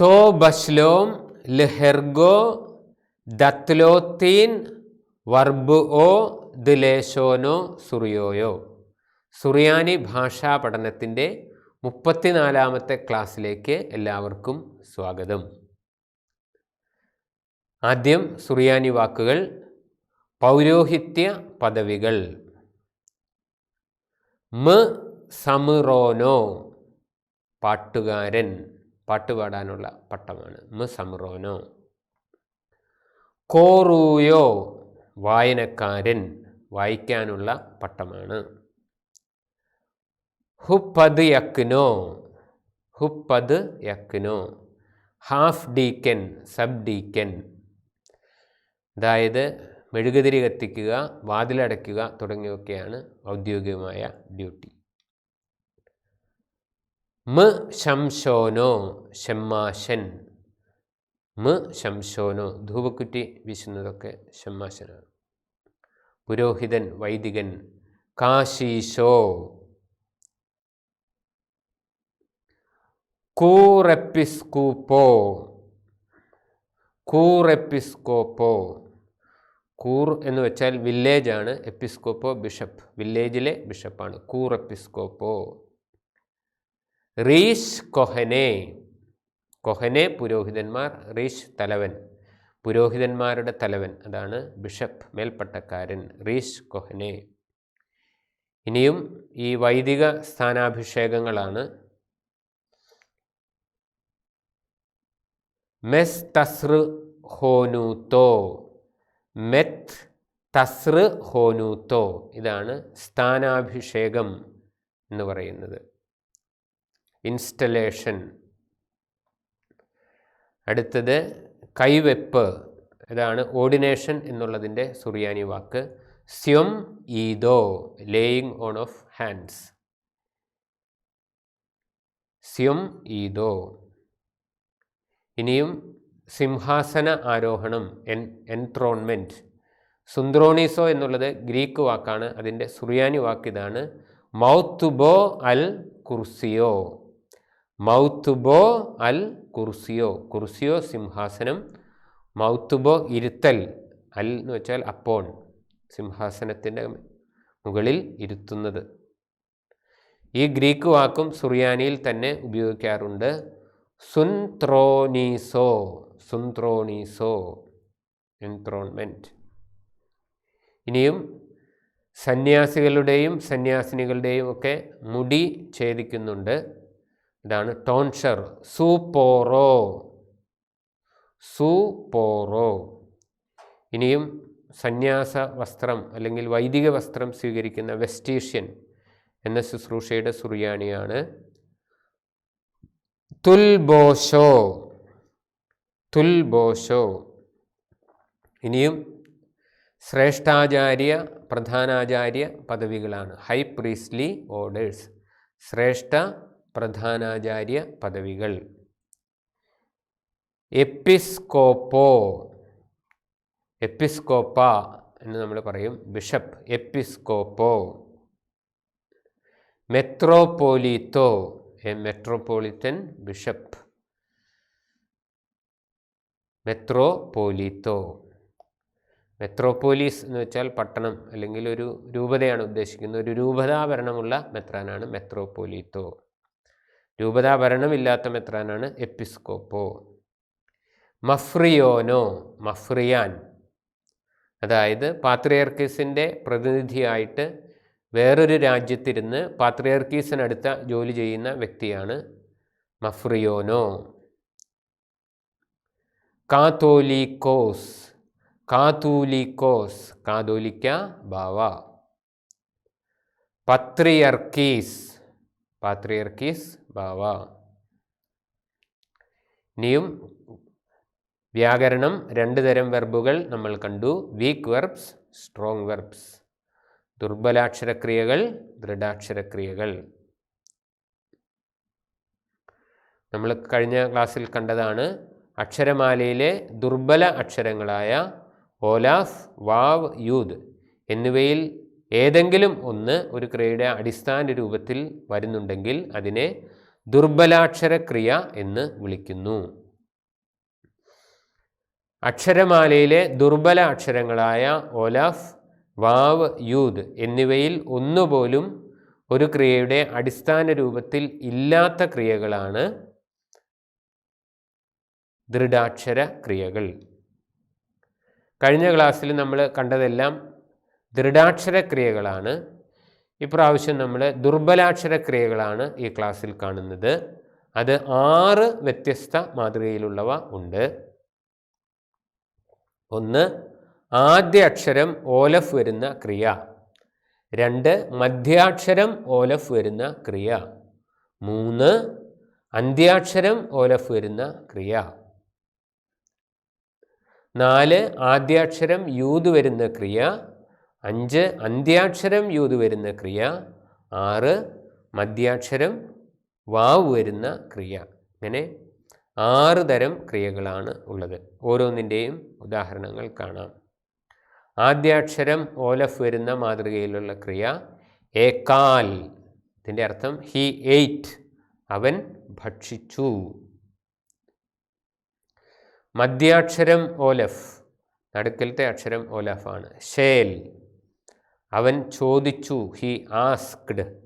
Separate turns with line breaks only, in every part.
തോ ബശ്ലോം ലെഹെർഗോ ദത്ലോത്തീൻ വർബു ഓ ദിലേശോനോ സുറിയോയോ. സുറിയാനി ഭാഷാ പഠനത്തിന്റെ മുപ്പത്തിനാലാമത്തെ ക്ലാസ്സിലേക്ക് എല്ലാവർക്കും സ്വാഗതം. ആദ്യം സുറിയാനി വാക്കുകൾ പൗരോഹിത്യ പദവികൾ. മ സമുറോനോ പാട്ടുകാരൻ. പാട്ടുപാടാനുള്ള പട്ടമാണ്. മ് സമിറോനോ. കോറൂയോ. വായനക്കാരൻ വായിക്കാനുള്ള പട്ടമാണ്. ഹുപ്പത് യക്നോ. ഹുപ്പത് യക്നോ. Half deacon sub deacon. അതായത് മെഴുകുതിരി കത്തിക്കുക വാതിലടയ്ക്കുക തുടങ്ങിയൊക്കെയാണ് ഔദ്യോഗികമായ ഡ്യൂട്ടി. മ് ശംശോനോ ഷമ്മാശൻ മ ശംശോനോ ധൂപക്കുറ്റി വീശുന്നതൊക്കെ ഷമ്മാശനാണ് പുരോഹിതൻ വൈദികൻ കാശീശോ. കൂറെപ്പിസ്കൂപ്പോ. കൂറെപ്പിസ്കോപ്പോ. കൂർ എന്ന് വെച്ചാൽ വില്ലേജാണ്. എപ്പിസ്കോപ്പോ ബിഷപ്പ്. വില്ലേജിലെ ബിഷപ്പാണ്. കൂർ എപ്പിസ്കോപ്പോ റീഷ് കൊഹനെ. കൊഹനെ പുരോഹിതന്മാർ റീഷ് തലവൻ. പുരോഹിതന്മാരുടെ തലവൻ അതാണ് ബിഷപ്പ് മേൽപ്പട്ടക്കാരൻ റീഷ് കൊഹനെ. ഇനിയും ഈ വൈദിക സ്ഥാനാഭിഷേകങ്ങളാണ്. മെസ് തസ്റ് ഹോനൂത്തോ. മെത് തസ്റ് ഹോനൂത്തോ. ഇതാണ് സ്ഥാനാഭിഷേകം എന്ന് പറയുന്നത്. ഇൻസ്റ്റലേഷൻ. അടുത്തത് കൈവെപ്പ്. ഇതാണ് ഓർഡിനേഷൻ എന്നുള്ളതിന്റെ സുറിയാനി വാക്ക്. സ്യം ഈദോ ലേയിങ് ഓൺ ഓഫ് ഹാൻഡ്സ്. സ്യം ഈദോ. ഇനിയും സിംഹാസന ആരോഹണം എൻ എൻത്രോൺമെന്റ് സുന്ദ്രോണീസോ എന്നുള്ളത് ഗ്രീക്ക് വാക്കാണ്. അതിന്റെ സുറിയാനി വാക്ക് ഇതാണ് മൗത്തുബോ അൽ കുർസിയോ. മൗത്തുബോ അൽ കുർസിയോ. കുർസിയോ സിംഹാസനം മൗത്തുബോ ഇരുത്തൽ അൽ എന്ന് വെച്ചാൽ അപ്പോൺ സിംഹാസനത്തിന്റെ മുകളിൽ ഇരുത്തുന്നത്. ഈ ഗ്രീക്ക് വാക്കും സുറിയാനിയിൽ തന്നെ ഉപയോഗിക്കാറുണ്ട്. സുൻത്രോനീസോ സുൻത്രോണീസോ എൻത്രോൺമെന്റ് ഇനിയും സന്യാസികളുടെയും സന്യാസിനികളുടെയും ഒക്കെ മുടി ഛേദിക്കുന്നുണ്ട്. ഇതാണ് ടോൺഷർ. സൂപ്പോറോ സൂപ്പോറോ ഇനിയും സന്യാസ വസ്ത്രം അല്ലെങ്കിൽ വൈദിക വസ്ത്രം സ്വീകരിക്കുന്ന വെസ്റ്റീഷ്യൻ എന്ന ശുശ്രൂഷയുടെ സുറിയാണിയാണ്. തുൽബോഷോ തുൽബോഷോ ഇനിയും ശ്രേഷ്ഠാചാര്യ പ്രധാനാചാര്യ പദവികളാണ്. High പ്രീസ്ലി orders. ശ്രേഷ്ഠ പ്രധാനാചാര്യ പദവികൾ. എപ്പിസ്കോപ്പോ എപ്പിസ്കോപ്പ എന്ന് നമ്മൾ പറയും ബിഷപ്പ് എപ്പിസ്കോപ്പോ. മെത്രോപോലീത്തോ എ മെട്രോപോളിറ്റൻ ബിഷപ്പ്. മെത്രോപോലീത്തോ. മെത്രോപോലീസ് എന്ന് വെച്ചാൽ പട്ടണം അല്ലെങ്കിൽ ഒരു രൂപതയാണ് ഉദ്ദേശിക്കുന്നത്. ഒരു രൂപതാഭരണമുള്ള മെത്രാനാണ് മെത്രോപോലീത്തോ. രൂപതാഭരണമില്ലാത്ത മെത്രാനാണ് എപ്പിസ്കോപ്പോ. മഫ്രിയോനോ മഫ്രിയാൻ. അതായത് പാത്രിയർക്കീസിന്റെ പ്രതിനിധിയായിട്ട് വേറൊരു രാജ്യത്തിരുന്ന് പാത്രിയർക്കീസിനടുത്ത ജോലി ചെയ്യുന്ന വ്യക്തിയാണ് മഫ്രിയോനോ. കാതോലിക്കോസ് കാതൂലിക്കോസ് കാതോലിക്ക ബാവ. പത്രിയർക്കീസ് പാത്രിയർക്കീസ് ബാവ ഇനിയും വ്യാകരണം രണ്ട് തരം വെർബുകൾ നമ്മൾ കണ്ടു. വീക്ക് വെർബ്സ് സ്ട്രോങ് വെർബ്സ് ദുർബലാക്ഷരക്രിയകൾ ദൃഢാക്ഷരക്രിയകൾ. നമ്മൾ കഴിഞ്ഞ ക്ലാസ്സിൽ കണ്ടതാണ് അക്ഷരമാലയിലെ ദുർബല അക്ഷരങ്ങളായ ഓലാഫ് വാവ് യൂദ് എന്നിവയിൽ ഏതെങ്കിലും ഒന്ന് ഒരു ക്രിയയുടെ അടിസ്ഥാന രൂപത്തിൽ വരുന്നുണ്ടെങ്കിൽ അതിനെ ദുർബലാക്ഷരക്രിയ എന്ന് വിളിക്കുന്നു. അക്ഷരമാലയിലെ ദുർബല അക്ഷരങ്ങളായ ഒലഫ് വാവ് യൂദ് എന്നിവയിൽ ഒന്നുപോലും ഒരു ക്രിയയുടെ അടിസ്ഥാന രൂപത്തിൽ ഇല്ലാത്ത ക്രിയകളാണ് ദൃഢാക്ഷര ക്രിയകൾ കഴിഞ്ഞ ക്ലാസ്സിൽ നമ്മൾ കണ്ടതെല്ലാം ദൃഢാക്ഷര ക്രിയകളാണ് ഇപ്രാവശ്യം നമ്മൾ ദുർബലാക്ഷര ക്രിയകളാണ് ഈ ക്ലാസ്സിൽ കാണുന്നത്. അത് ആറ് വ്യത്യസ്ത മാതൃകയിലുള്ളവ ഉണ്ട്. ഒന്ന് ആദ്യ അക്ഷരം ഓലഫ് വരുന്ന ക്രിയ. രണ്ട് മധ്യാക്ഷരം ഓലഫ് വരുന്ന ക്രിയ. മൂന്ന് അന്ത്യാക്ഷരം ഓലഫ് വരുന്ന ക്രിയ. നാല് ആദ്യാക്ഷരം യൂത് വരുന്ന ക്രിയ. അഞ്ച് അന്ത്യാക്ഷരം യൂത് വരുന്ന ക്രിയ ആറ് മധ്യാക്ഷരം വാവ് വരുന്ന ക്രിയ. ഇങ്ങനെ ആറ് തരം ക്രിയകളാണ് ഉള്ളത്. ഓരോന്നിന്റെയും ഉദാഹരണങ്ങൾ കാണാം. ആദ്യാക്ഷരം ഓലഫ് വരുന്ന മാതൃകയിലുള്ള ക്രിയ ഏക്കാൽ ഇതിന്റെ അർത്ഥം ഹി എയ്റ്റ് അവൻ ഭക്ഷിച്ചു. മധ്യാക്ഷരം ഓലഫ് നടുക്കലത്തെ അക്ഷരം ഓലഫാണ്. ഷേൽ. അവൻ ചോദിച്ചു ഹി ആസ്ക്ഡ്.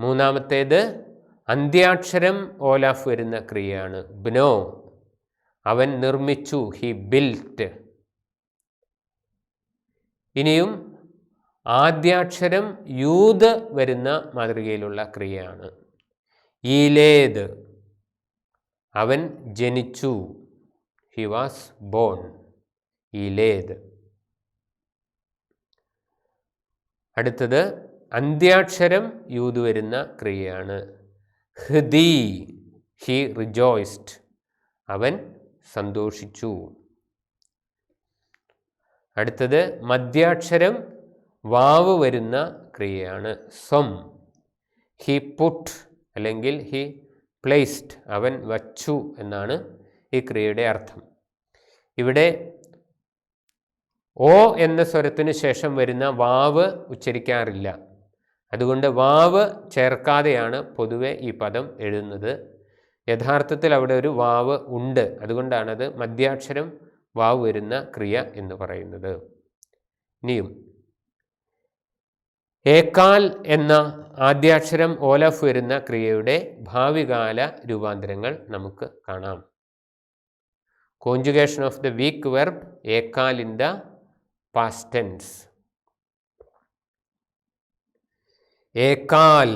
മൂന്നാമത്തേത് അന്ത്യാക്ഷരം ഓലാഫ് വരുന്ന ക്രിയയാണ്. ബ്നോ അവൻ നിർമ്മിച്ചു ഹി ബിൽറ്റ്. ഇനിയും ആദ്യാക്ഷരം യൂത് വരുന്ന മാതൃകയിലുള്ള ക്രിയയാണ്. ഈലേത് അവൻ ജനിച്ചു ഹി വാസ് ബോൺ. ഈലേത് അടുത്തത് അന്ത്യാക്ഷരം യൂത് വരുന്ന ക്രിയയാണ്. ഹൃദി ഹി റിജോയ്സ്ഡ്. അവൻ സന്തോഷിച്ചു. അടുത്തത് മധ്യാക്ഷരം വാവ് വരുന്ന ക്രിയയാണ്. സ്വം. ഹി പുട്ട് അല്ലെങ്കിൽ ഹി പ്ലേസ്ഡ്. അവൻ വച്ചു എന്നാണ് ഈ ക്രിയയുടെ അർത്ഥം. ഇവിടെ ഓ എന്ന സ്വരത്തിന് ശേഷം വരുന്ന വാവ് ഉച്ചരിക്കാറില്ല. അതുകൊണ്ട് വാവ് ചേർക്കാതെയാണ് പൊതുവെ ഈ പദം എഴുതുന്നത്. യഥാർത്ഥത്തിൽ അവിടെ ഒരു വാവ് ഉണ്ട്. അതുകൊണ്ടാണത് മധ്യാക്ഷരം വാവ് വരുന്ന ക്രിയ എന്ന് പറയുന്നത്. ഇനിയും. ഏക്കാൽ എന്ന ആദ്യാക്ഷരം ഓലഫ് വരുന്ന ക്രിയയുടെ ഭാവികാല രൂപാന്തരങ്ങൾ നമുക്ക് കാണാം. Conjugation of the weak verb ഏക്കാൽ in the past tense ഏക്കാൽ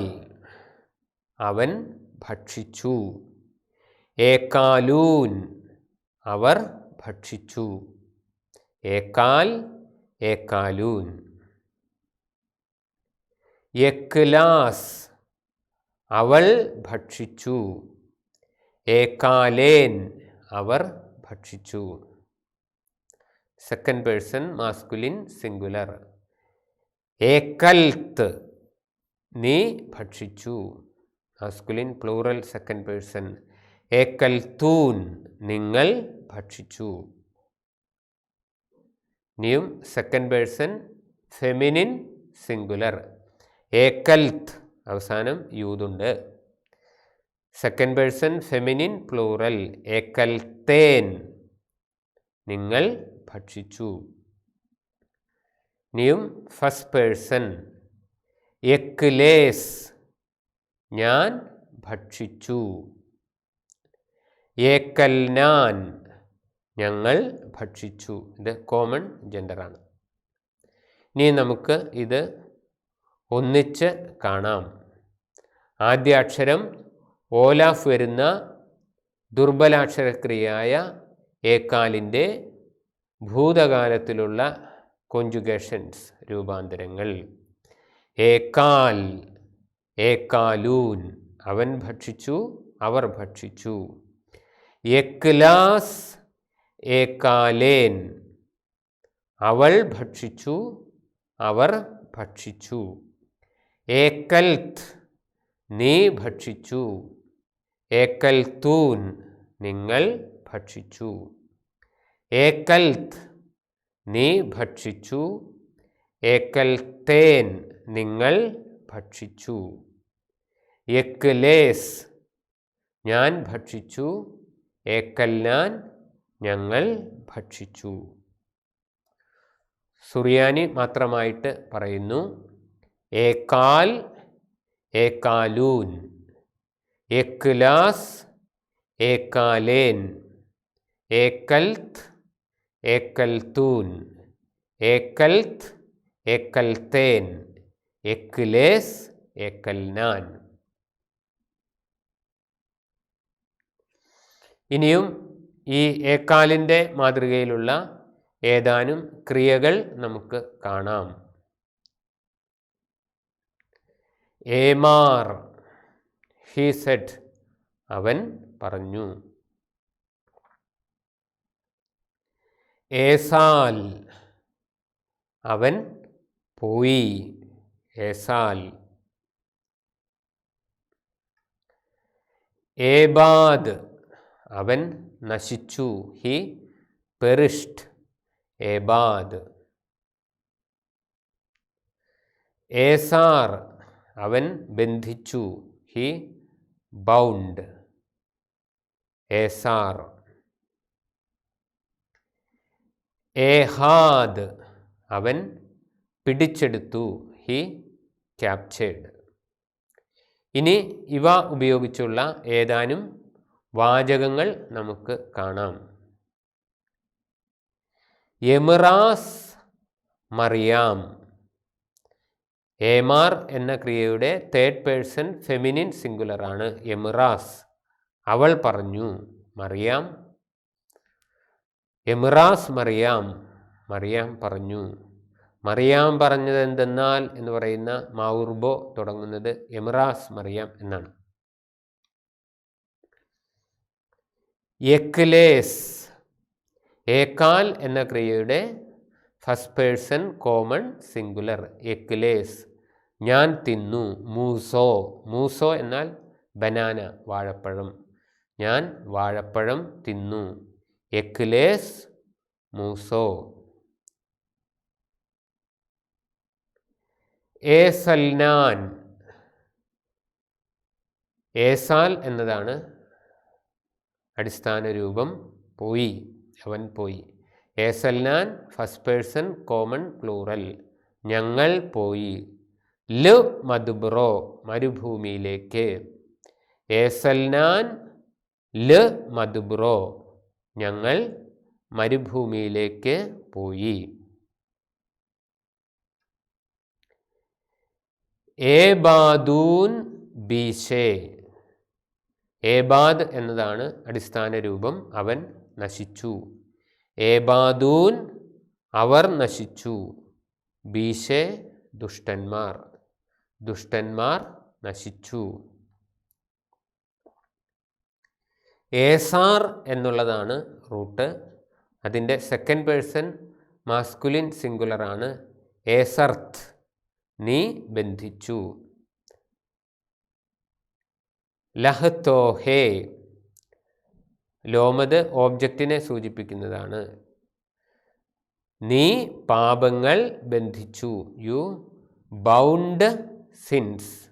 അവൻ ഭക്ഷിച്ചു. ഏക്കാലൂൻ അവർ ഭക്ഷിച്ചു. ഏക്കാൽ ഏക്കാലൂൻ യക്ലാസ് അവൾ ഭക്ഷിച്ചു. ഏക്കാലേൻ അവർ ഭക്ഷിച്ചു. സെക്കൻഡ് പേഴ്സൺ മാസ്കുലിൻ സിംഗുലർ ഏക്കൽത്ത് നീ ഭക്ഷിച്ചു മാസ്കുലിൻ പ്ലൂറൽ സെക്കൻഡ് പേഴ്സൺ ഏക്കൽത്തൂൻ നിങ്ങൾ ഭക്ഷിച്ചു ഇനിയും സെക്കൻഡ് പേഴ്സൺ ഫെമിനിൻ സിംഗുലർ ഏക്കൽത്ത് അവസാനം യൂതുണ്ട്. സെക്കൻഡ് പേഴ്സൺ ഫെമിനിൻ പ്ലൂറൽ ഏക്കൽത്തേൻ നിങ്ങൾ ഭക്ഷിച്ചു. ഇനിയും ഫസ്റ്റ് പേഴ്സൺ. എക്ലേസ് ഞാൻ ഭക്ഷിച്ചു. ഏക്കൽ ഞാൻ ഞങ്ങൾ ഭക്ഷിച്ചു. ഇത് കോമൺ ജെൻഡറാണ് ഇനി നമുക്ക് ഇത് ഒന്നിച്ച് കാണാം. ആദ്യ അക്ഷരം ഓലാഫ് വരുന്ന ദുർബലാക്ഷരക്രിയയായ ഏക്കാലിന്റെ ഭൂതകാലത്തിലുള്ള കൊഞ്ചുഗേഷൻസ് രൂപാന്തരങ്ങൾ. ഏക്കാൽ ഏക്കാലൂൻ അവൻ ഭക്ഷിച്ചു അവർ ഭക്ഷിച്ചു. എക്ലാസ് ഏക്കാലേൻ അവൾ ഭക്ഷിച്ചു അവർ ഭക്ഷിച്ചു. ഏക്കൽത്ത് നീ ഭക്ഷിച്ചു. ഏക്കൽത്തൂൻ നിങ്ങൾ ഭക്ഷിച്ചു. ഏക്കൽത്ത് നീ ഭക്ഷിച്ചു. ഏക്കൽത്തേൻ നിങ്ങൾ ഭക്ഷിച്ചു. എക്ലേസ് ഞാൻ ഭക്ഷിച്ചു. ഏക്കല്ലാൻ ഞങ്ങൾ ഭക്ഷിച്ചു. സുറിയാനി മാത്രമായിട്ട് പറയുന്നു. ഏക്കാൽ ഏക്കാലൂൻ ഏക്ലാസ് ഏക്കാലേൻ ഏക്കൽത്ത് ഏക്കൽത്തൂൻ ഏക്കൽത്ത് ഏക്കൽത്തേൻ എക്ലേസ് ഏക്കൽനാൻ. ഇനിയും ഈ ഏക്കാലിന്റെ മാതൃകയിലുള്ള ഏതാനും ക്രിയകൾ നമുക്ക് കാണാം. ഏമാർ ഹീ സെഡ് അവൻ പറഞ്ഞു. ഏസാൽ. അവൻ പോയി. ഏസാൽ. ഏബാദ്. അവൻ നശിച്ചു. He perished. ഏബാദ്. ഏസാർ. അവൻ ബന്ധിച്ചു. He bound. ഏസാർ. ഏഹാദ്. അവൻ പിടിച്ചെടുത്തു. ഹി ക്യാപ്ചേഡ് ഇനി ഇവ ഉപയോഗിച്ചുള്ള ഏതാനും വാചകങ്ങൾ നമുക്ക് കാണാം. എമിറാസ് മറിയാം. ഏമാർ എന്ന ക്രിയയുടെ തേർഡ് പേഴ്സൺ ഫെമിനിൻ സിംഗുലറാണ് എമിറാസ്. അവൾ പറഞ്ഞു മറിയാം എമിറാസ് മറിയാം. മറിയാം പറഞ്ഞു. മറിയാം പറഞ്ഞത് എന്തെന്നാൽ എന്ന് പറയുന്ന മാവുർബോ തുടങ്ങുന്നത് എമിറാസ് മറിയാം എന്നാണ്. എക്ലേസ്. ഏക്കാൽ എന്ന ക്രിയയുടെ ഫസ്റ്റ് പേഴ്സൺ കോമൺ സിംഗുലർ എക്ലേസ്. ഞാൻ തിന്നു. മൂസോ. മൂസോ എന്നാൽ ബനാന വാഴപ്പഴം. ഞാൻ വാഴപ്പഴം തിന്നു. എക്ലേസ് മൂസോ. ഏസൽനാൻ. ഏസാൽ എന്നതാണ് അടിസ്ഥാന രൂപം. പോയി. അവൻ പോയി. ഏസൽനാൻ ഫസ്റ്റ് പേഴ്സൺ കോമൺ പ്ലൂറൽ. ഞങ്ങൾ പോയി. ൽ മധുബ്രോ മരുഭൂമിയിലേക്ക്. ഏസൽനാൻ ൽ മധുബ്രോ. ഞങ്ങൾ മരുഭൂമിയിലേക്ക് പോയി. ഏബാദൂൻ ബീഷേ ഏബാദ് എന്നതാണ് അടിസ്ഥാന രൂപം. അവൻ നശിച്ചു. ഏബാദൂൻ അവർ നശിച്ചു. ബീഷേ ദുഷ്ടന്മാർ. ദുഷ്ടന്മാർ നശിച്ചു. ഏസാർ എന്നുള്ളതാണ് റൂട്ട്. അതിന്റെ സെക്കൻഡ് പേഴ്സൺ മാസ്കുലിൻ സിംഗുലറാണ് ഏസർത്ത്. നീ ബന്ധിച്ചു. ലഹത്തോഹേ ലോമത് ഓബ്ജക്റ്റിനെ സൂചിപ്പിക്കുന്നതാണ്. നീ പാപങ്ങൾ ബന്ധിച്ചു. You bound sins.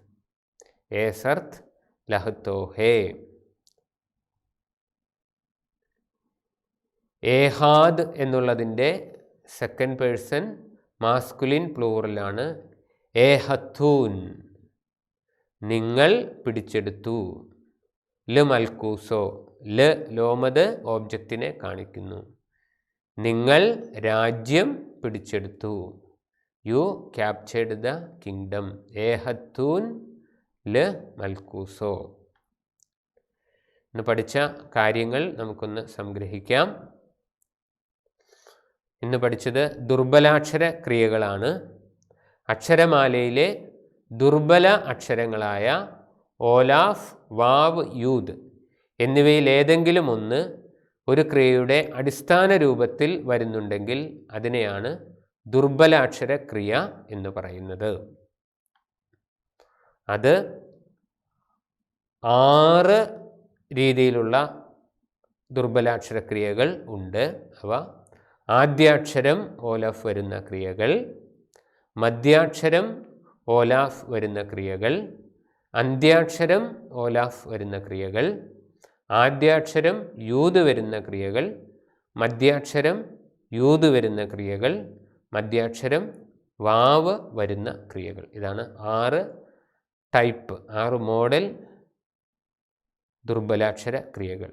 ഏസർത്ത് ലഹത്തോഹേ ഏഹാദ് എന്നുള്ളതിന്റെ സെക്കൻഡ് പേഴ്സൺ മാസ്കുലിൻ പ്ലൂറലാണ് ഏഹത്തൂൻ. നിങ്ങൾ പിടിച്ചെടുത്തു. ൽ മൽക്കൂസോ. ൽ ലോമത് ഓബ്ജക്റ്റിനെ കാണിക്കുന്നു. നിങ്ങൾ രാജ്യം പിടിച്ചെടുത്തു. യു ക്യാപ്ചേർഡ് ദ കിങ്ഡം ഏഹത്തൂൻ ൽ മൽക്കൂസോ. എന്ന് പഠിച്ച കാര്യങ്ങൾ നമുക്കൊന്ന് സംഗ്രഹിക്കാം. ഇന്ന് പഠിച്ചത് ദുർബലാക്ഷര ക്രിയകളാണ്. അക്ഷരമാലയിലെ ദുർബല അക്ഷരങ്ങളായ ഓലാഫ് വാവ് യൂദ് എന്നിവയിൽ ഏതെങ്കിലും ഒന്ന് ഒരു ക്രിയയുടെ അടിസ്ഥാന രൂപത്തിൽ വരുന്നുണ്ടെങ്കിൽ അതിനെയാണ് ദുർബലാക്ഷര ക്രിയ എന്ന് പറയുന്നത്. അത് ആറ് രീതിയിലുള്ള ദുർബലാക്ഷര ക്രിയകൾ ഉണ്ട്. അവ ആദ്യാക്ഷരം ഓലാഫ് വരുന്ന ക്രിയകൾ മധ്യാക്ഷരം ഓലാഫ് വരുന്ന ക്രിയകൾ അന്ത്യാക്ഷരം ഓലാഫ് വരുന്ന ക്രിയകൾ ആദ്യാക്ഷരം യൂത് വരുന്ന ക്രിയകൾ മധ്യാക്ഷരം യൂത് വരുന്ന ക്രിയകൾ മധ്യാക്ഷരം വാവ് വരുന്ന ക്രിയകൾ. ഇതാണ് ആറ് ടൈപ്പ് ആറ് മോഡൽ ദുർബലാക്ഷര ക്രിയകൾ.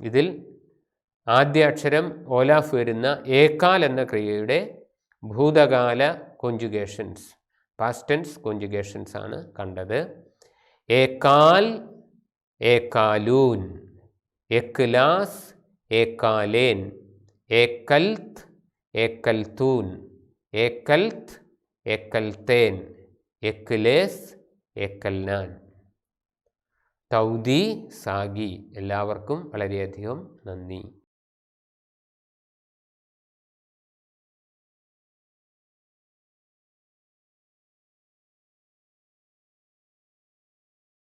ഇതിൽ ആദ്യാക്ഷരം ഓലാഫ് വരുന്ന ഏക്കാൽ എന്ന ക്രിയയുടെ ഭൂതകാല കൊഞ്ചുഗേഷൻസ് പാസ്റ്റൻസ് കൊഞ്ചുഗേഷൻസ് ആണ് കണ്ടത്. ഏക്കാൽ ഏക്കാലൂൻ എക്ലാസ് ഏക്കാലേൻ ഏക്കൽത്ത് ഏക്കൽത്തൂൻ ഏക്കൽത്ത് ഏക്കൽത്തേൻ എക്ലേസ് ഏക്കൽനാൻ തൗദി സാഗി എല്ലാവർക്കും വളരെയധികം നന്ദി.